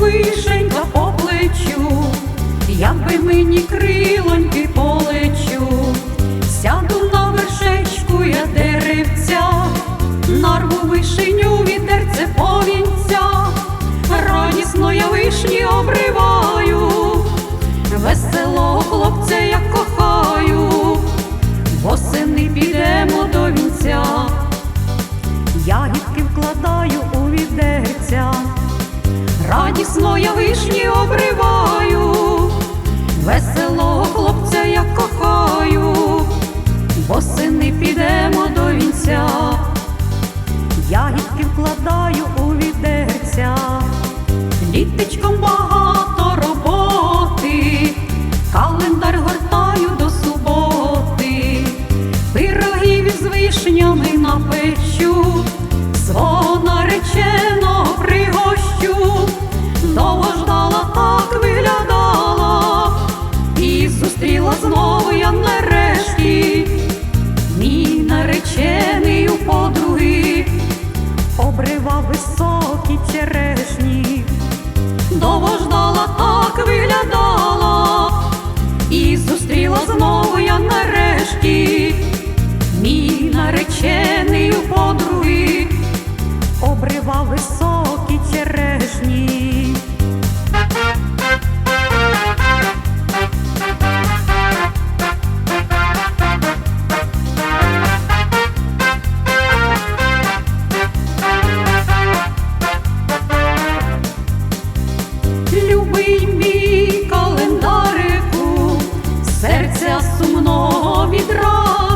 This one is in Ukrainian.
вишенька по плечу, якби мені крилоньки полечу, сяду на вершечку я деревця, нарву вишеню вітерце повінця, радісно я вишні обриваю, веселого хлопця я кохаю, восени підемо до вінця. Ягідки вкладаю у відерця, радісно я вишні обриваю, веселого хлопця я кохаю, восени підемо до вінця, ягідки вкладаю у відерця, літечком багато роботи, календар гортаю до суботи, пирогів із вишнями напечу, свого нареченого обривав високі черешні, довго ждала, так виглядала, і зустріла знову я нарешті, мій наречений у подруги, серця сумного відраду,